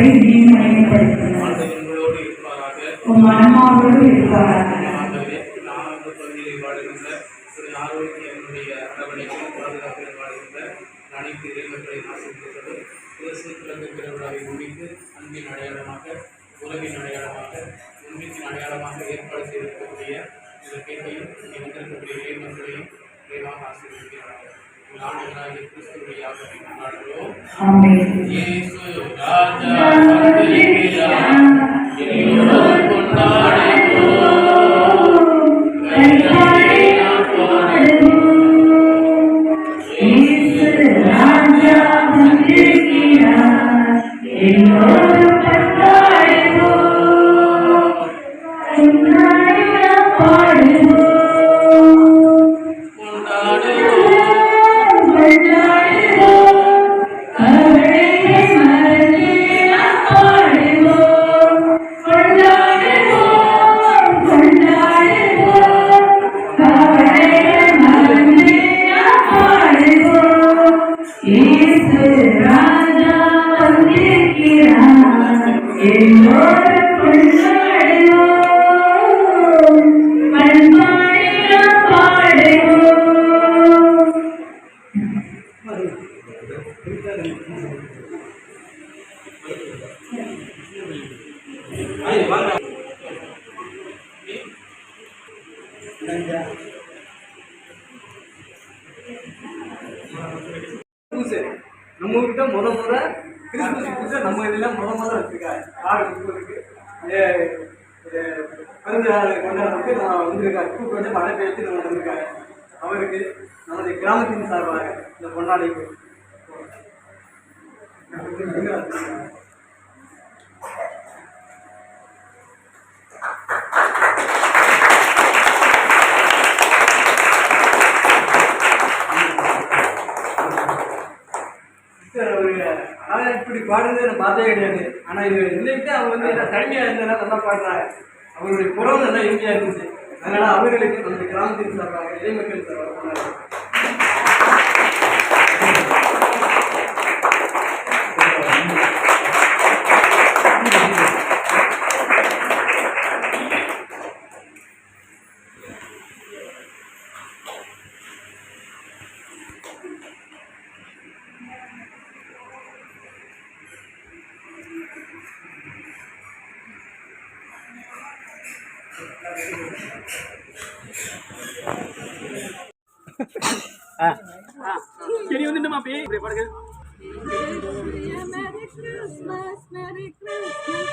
கொண்டு அவரை மேன்மைப்படுத்தினார் ஆண்டவர் உங்களோடு இருப்பாராக அனைத்து இறைமக்களை ஆசிரியர்களும் பிறந்த திருவிழாவை முன்னிட்டு அன்பின் அடையாளமாக உறவின் அடையாளமாக உண்மையின் அடையாளமாக ஏற்பாடு செய்திருக்கக்கூடிய இந்த கேட்டையும் இங்கே வந்திருக்கக்கூடிய இறைமக்களையும் விரைவாக கிறிஸ்துவுடைய ஆகவே கொண்டாடுகிறோம். பூசை நம்ம இதெல்லாம் முத முத வச்சிருக்காரு பிறந்த நாள் கொண்டாடுறதுக்கு நான் வந்திருக்காரு. கூப்பிட்டு வந்து மழை பெய்து நான் வந்திருக்காரு. அவருக்கு நமது கிராமத்தின் சார்பாக இந்த பொன்னாடைக்கு ஆனால் இப்படி பாடுறது நான் பார்த்தே கிடையாது. ஆனால் இது இல்லைட்டு அவங்க வந்து என்ன தனிமையாக இருந்ததுனால நல்லா பாடுறாங்க. அவருடைய குரல் நல்லா இனிமையாக இருந்துச்சு அதனால் அவர்களுக்கு நம்ம கிராமத்தின் சார்பாக இளைமக்கள் சார்பாக கொண்டாடுறோம். சரி Merry Christmas, Merry Christmas,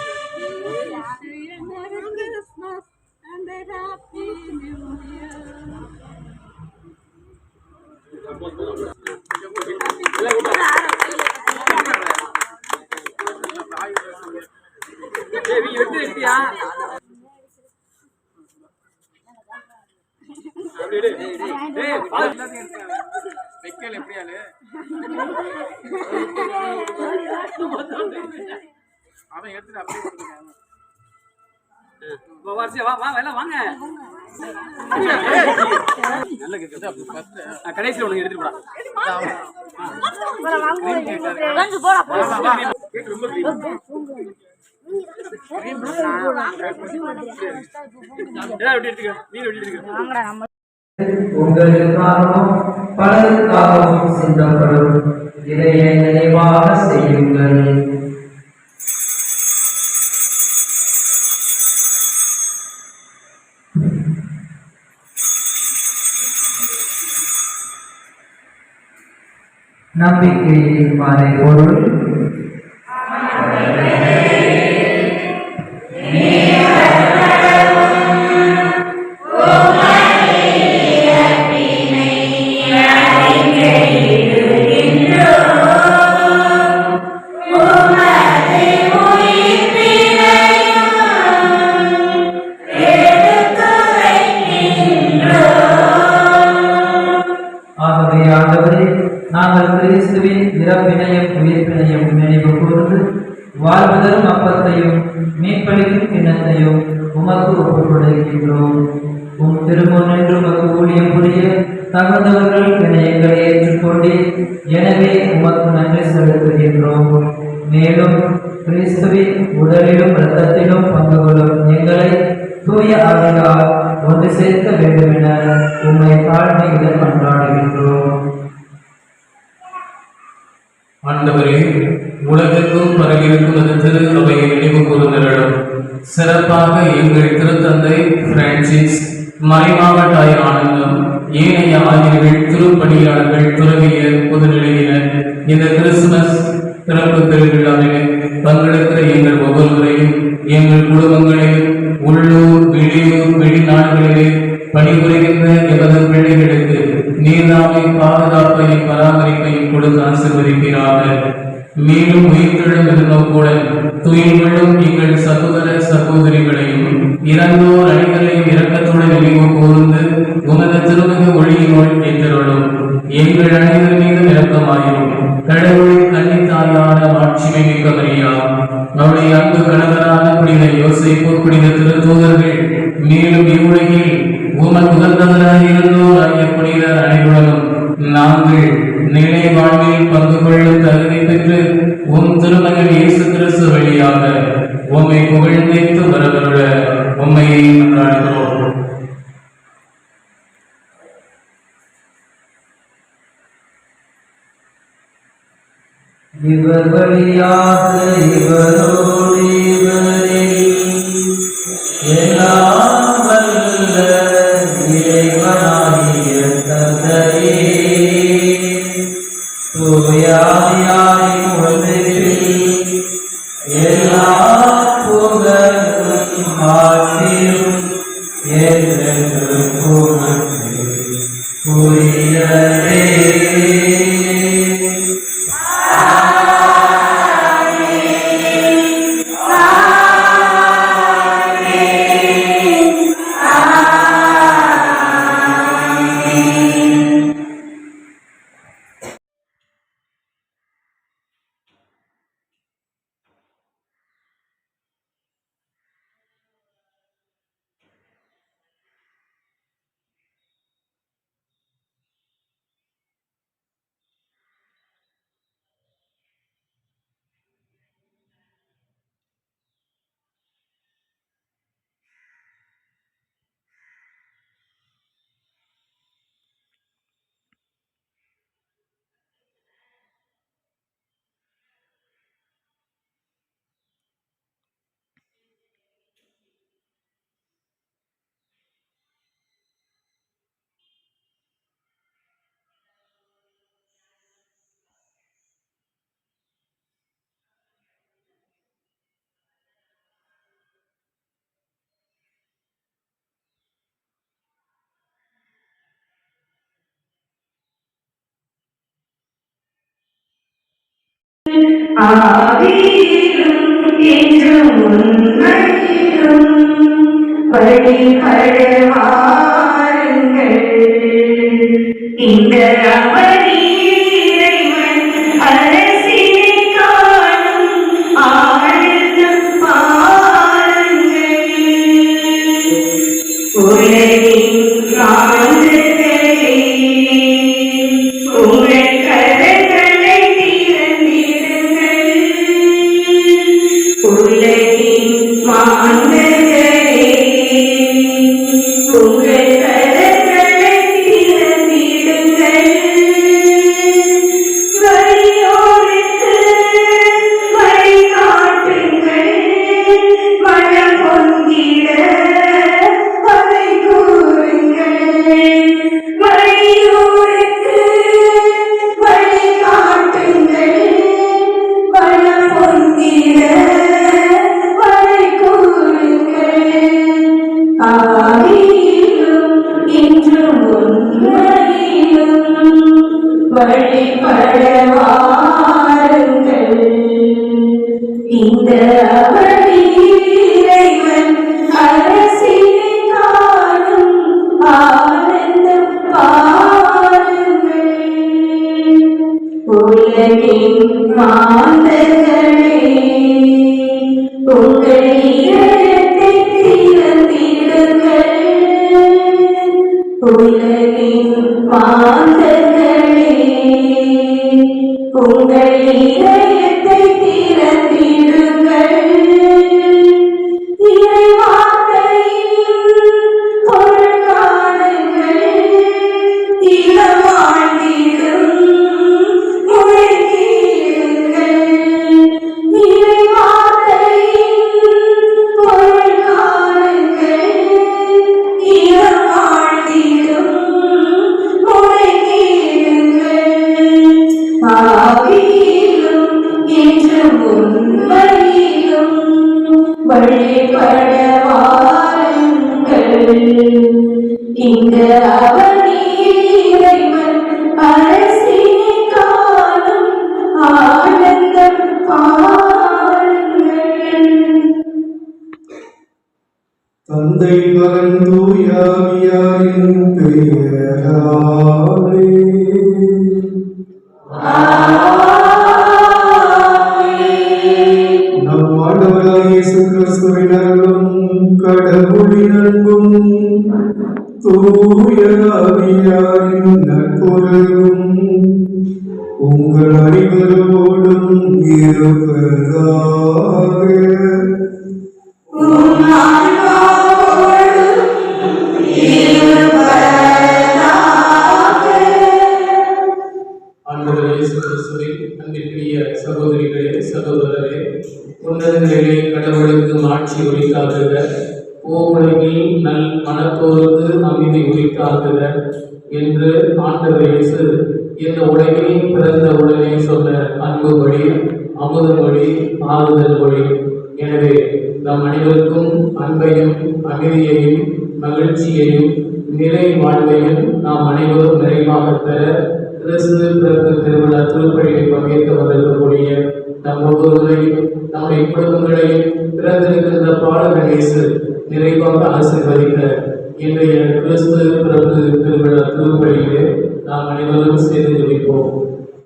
வைக்கல எப்படியாலு அவன் எடுத்துட்டு அப்படியே ஆ, கடைசியில் உனக்கு எடுத்துட்டு போடா. நீ இப்படி எடுத்துக்க? உங்களுக்காகவும் பலருக்காகவும் சிந்தப்படும். இதைய நினைவாக செய்யுங்கள். நம்பிக்கையின் மறை பொருள் இறப்பினையும் உயிர்ப்பினையும் நினைவு கூர்ந்து வாழ்வதரும் அப்பத்தையும் மீட்பளிக்கும் கிண்ணத்தையும் உமக்கு ஒப்புக் கொடுக்கின்றோம் உம் திருமண் என்று உமக்கு ஊழியம் புரிய தகுந்தவர்கள் என ஏற்றுக்கொண்டு எனவே உமக்கு நன்றி செலுத்துகின்றோம். மேலும் கிறிஸ்துவின் உடலிலும் இரத்தத்திலும் பங்கு கொள்ளும் எங்களை தூய ஆவியால் ஒன்று சேர்க்க வேண்டுமென உம்மை தாழ்மையுடன் கொண்டாடுகின்றோம் ஆண்டவரே உலகெங்கும் பரவியிருக்கும் அது திரு அவையை நினைவு கூறுகிறோம் சிறப்பாக எங்கள் திருத்தந்தை பிரான்சிஸ் மறைமாவட்டாய ஆனந்தம் ஏனைய ஆகியர்கள் திருப்பணியாளர்கள் துறவிய பொதுநிலையினர் இந்த கிறிஸ்துமஸ் பிறப்பு பெருவிழாவிலே பங்கெடுக்கிற எங்கள் ஒவ்வொருவரையும் எங்கள் குடும்பங்களையும் உள்ளூர் வெளியூர் வெளிநாடுகளிலே பணிபுரிகின்ற எமது பிள்ளைகளுக்கு நீர்தாமை பாதுகாப்பையும் பராமரிப்பையும் கொடுத்து ஆசிர்வதிக்கிறாக மேலும் உயிர்த்தெழும் எதிர்நோக்குடன் துயில்களும் நீங்கள் சகோதர சகோதரிகளையும் இறந்தோர் அணிகளையும் இரக்கத்துடன் நினைவு கூர்ந்து உமது திருமிகு ஒளியினுள் ஏற்றருளும் எங்கள் அனைவர் மீதும் இரக்கமாயிரும் கடவுளின் கன்னித்தாயான மாட்சிமை மிக்க மரியா அவருடைய அன்பு கணவரான புனித யோசேப்பு புனித ஆதியிலும் என்றும் உண்மையிலும் வழிபட வாருங்கள் இந்த வழிபட வாருங்கள் இந்த அவனி இறைவன் அரசினை காணும் ஆனந்தம் பாருங்கள் உலகின் மாந்தர்களே உங்கள் இதயத்தை திறந்திடுங்கள் உலகின் உங்கள் இதயத்தை இங்க அவனியில் இறைவன் அரசினை காணும் ஆனந்தம் பாருங்கள். தந்தை மகன் தூயாவியாரின் பெயராலே. நம் ஆண்டவராய் இயேசு கிறிஸ்துவின் அருளும் கடவுளின் அன்பும் தூயாவியாரின் நட்புறவும் உங்கள் அனைவரோடும் இருப்பதாக. சகோதரிகளே சகோதரரே உன்னதங்களிலே கடவுளுக்கு ஆட்சி உரித்தாகுக நம் அன்பையும் அமைதியையும் மகிழ்ச்சியையும் நிறை வாழ்வையும் நாம் அனைவரும் நிறைவாக பெற கிறிஸ்து பிறப்பு திருவிழா திருப்பணியில் பங்கேற்க வந்திருக்கக்கூடிய நம் ஒவ்வொருவரையும் நம்முடைய குடும்பங்களையும் பிறந்திருக்கின்ற பாடல் நிறைவாக ஆசிர்வதிக்க இன்றைய கிறிஸ்து பிறப்பு திருவிழா திருப்பணியிலே நாம் அனைவரும் சேர்ந்து வைப்போம்